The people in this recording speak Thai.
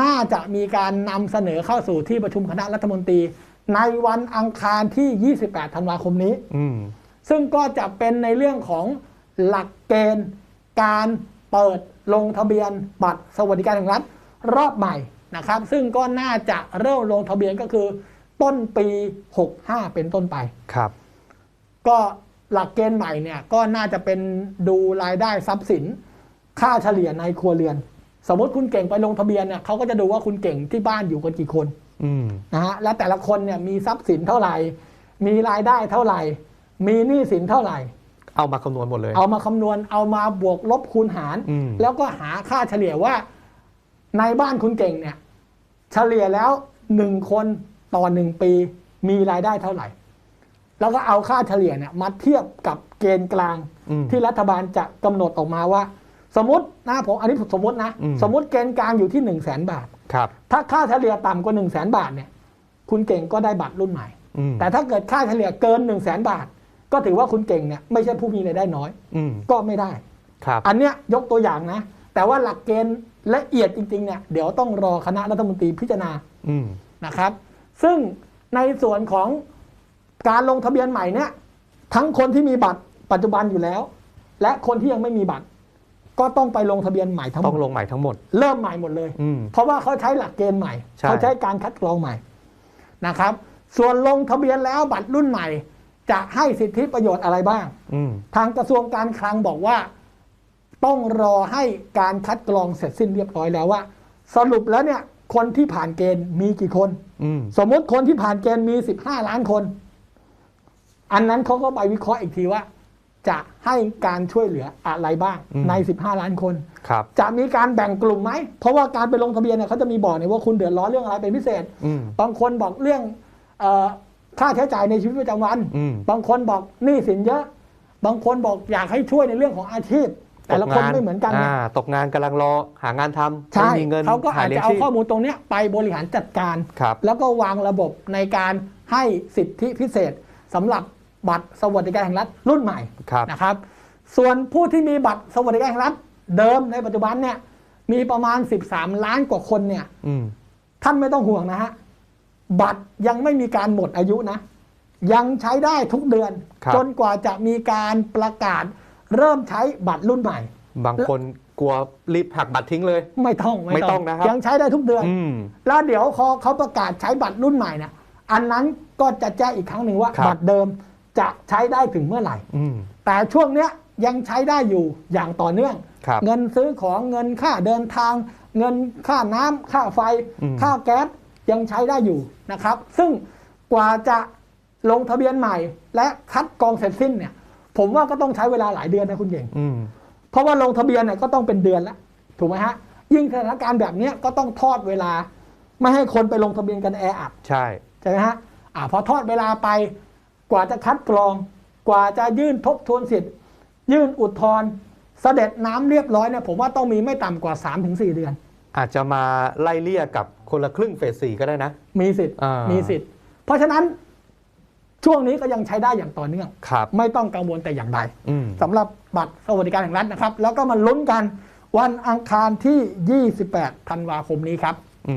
น่าจะมีการนำเสนอเข้าสู่ที่ประชุมคณะรัฐมนตรี ในวันอังคารที่ 28 ธันวาคมนี้อืมซึ่งก็จะเป็นในเรื่องของหลักเกณฑ์การเปิดลงทะเบียนบัตรสวัสดิการแห่งรัฐรอบใหม่นะครับ ซึ่งก็น่าจะเริ่มลงทะเบียนก็คือ ต้นปี 65 เป็นต้นไปครับ ก็หลักเกณฑ์ใหม่เนี่ยก็น่าจะเป็นดูรายได้ทรัพย์สิน ค่าเฉลี่ยในครัวเรือน สมมติคุณเก่งไปลงทะเบียนเนี่ยเขาก็จะดูว่าคุณเก่งที่บ้านอยู่กันกี่คนอืมนะฮะและแต่ละคนเนี่ยมีทรัพย์สินเท่าไหร่ มีรายได้เท่าไหร่ มีหนี้สินเท่าไหร่ เอามาคำนวณหมดเลย เอามาคำนวณเอามาบวกลบคูณหารอืมแล้วก็หาค่าเฉลี่ยว่า ในบ้านคุณเก่งเนี่ย เฉลี่ยแล้วหนึ่งคนต่อหนึ่งปี มีรายได้เท่าไหร่ แล้วก็เอาค่าเฉลี่ยเนี่ยมาเทียบกับเกณฑ์กลางอืมที่รัฐบาลจะกำหนดออกมาว่า สมมตินะผมอันนี้สมมตินะอืมสมมติเกณฑ์กลางอยู่ที่หนึ่งแสนบาทครับ ถ้าค่าเฉลี่ยต่ำกว่าหนึ่งแสนบาทเนี่ย คุณเก่งก็ได้บัตรรุ่นใหม่อืมแต่ถ้าเกิดค่าเฉลี่ยเกินหนึ่งแสนบาท ก็ถือว่าคุณเก่งเนี่ยไม่ใช่ผู้มีรายได้น้อยอืมก็ไม่ได้ครับ อันเนี้ยยกตัวอย่างนะ แต่ว่าหลักเกณฑ์ละเอียดจริงๆเนี่ยเดี๋ยวต้องรอคณะรัฐมนตรีพิจารณาอืมนะครับ ซึ่งในส่วนของการลงทะเบียนใหม่เนี่ย ทั้งคนที่มีบัตรปัจจุบันอยู่แล้ว และคนที่ยังไม่มีบัตร ก็ต้องไปลงทะเบียนใหม่ทั้งหมต้องดลงใหม่ทั้งหมด เริ่มใหม่หมดเลย อืม เพราะว่าเขาใช้หลักเกณฑ์ใหม่ ใช่ เขาใช้การคัดกรองใหม่นะครับ ส่วนลงทะเบียนแล้วบัตรรุ่นใหม่ จะให้สิทธิประโยชน์อะไรบ้าง อืม ทางกระทรวงการคลังบอกว่า ต้องรอให้การคัดกรองเสร็จสิ้นเรียบร้อยแล้วว่า สรุปแล้วเนี่ย คนที่ผ่านเกณฑ์มีกี่คน อืม สมมติคนที่ผ่านเกณฑ์มี 15 ล้านคน อันนั้นเขาก็ไปวิเคราะห์อีกทีว่า จะให้การช่วยเหลืออะไรบ้างใน 15 ล้านคนครับ จะมีการแบ่งกลุ่มไหม เพราะว่าการไปลงทะเบียนเนี่ยเขาจะมีบอกเนี่ยว่าคุณเดือดร้อนเรื่องอะไรเป็นพิเศษอืมบางคนบอกเรื่องเออค่าใช้จ่ายในชีวิตประจำวันอืมบางคนบอกหนี้สินเยอะ บางคนบอกอยากให้ช่วยในเรื่องของอาชีพ แต่ละคนไม่เหมือนกันนะอ่าตกงานกำลังรอหางานทำใช่ไม่มีเงินเขาก็อาจหลี้ยจะงเอาชีพข้อมูลตรงเนี้ยไปบริหารจัดการครับแล้วก็วางระบบในการให้สิทธิพิเศษสำหรับ บัตรสวัสดิการแห่งรัฐรุ่นใหม่ครับนะครับ ส่วนผู้ที่มีบัตรสวัสดิการแห่งรัฐเดิมในปัจจุบันเนี่ย มีประมาณ 13 ล้านกว่าคนเนี่ยอืมท่านไม่ต้องห่วงนะฮะบัตรยังไม่มีการหมดอายุนะ ยังใช้ได้ทุกเดือนครับจนกว่าจะมีการประกาศเริ่มใช้บัตรรุ่นใหม่ บางคนกลัวรีบหักบัตรทิ้งเลย ไม่ต้องไม่ต้องนะครับยังใช้ได้ทุกเดือนอืมแล้วเดี๋ยวพอเขาประกาศใช้บัตรรุ่นใหม่เนี่ยอันนั้นก็จะแจ้งอีกครั้งหนึ่งว่าครับบัตรเดิม จะใช้ได้ถึงเมื่อไหร่อืมแต่ช่วงเนี้ยยังใช้ได้อยู่อย่างต่อเนื่องครับเงินซื้อของเงินค่าเดินทาง เงินค่าน้ำค่าไฟอืมค่าแก๊สยังใช้ได้อยู่นะครับ ซึ่งกว่าจะลงทะเบียนใหม่ และคัดกรองเสร็จสิ้นเนี่ย ผมว่าก็ต้องใช้เวลาหลายเดือนนะคุณเก่งอืมเพราะว่าลงทะเบียนเนี่ยก็ต้องเป็นเดือนแล้วถูกไหมฮะ ยิ่งสถานการณ์แบบเนี้ยก็ต้องทอดเวลา ไม่ให้คนไปลงทะเบียนกันแออัดใช่ใช่ไหมฮะอ่าพอทอดเวลาไป กว่าจะคัดกรอง กว่าจะยื่นทบทวนสิทธิ์ ยื่นอุทธรณ์เสด็จน้ำเรียบร้อยเนี่ยผมว่าต้องมีไม่ต่ำกว่า 3-4 เดือน อาจจะมาไล่เลี่ยกับคนละครึ่งเฟสสี่ก็ได้นะ มีสิทธิ์อ่ามีมีสิทธิ์ เพราะฉะนั้นช่วงนี้ก็ยังใช้ได้อย่างต่อเนื่องครับไม่ต้องกังวลแต่อย่างใดอืมสำหรับบัตรสวัสดิการแห่งรัฐนะครับ แล้วก็มาลุ้นกันวันอังคารที่ 28 ธันวาคมนี้ครับ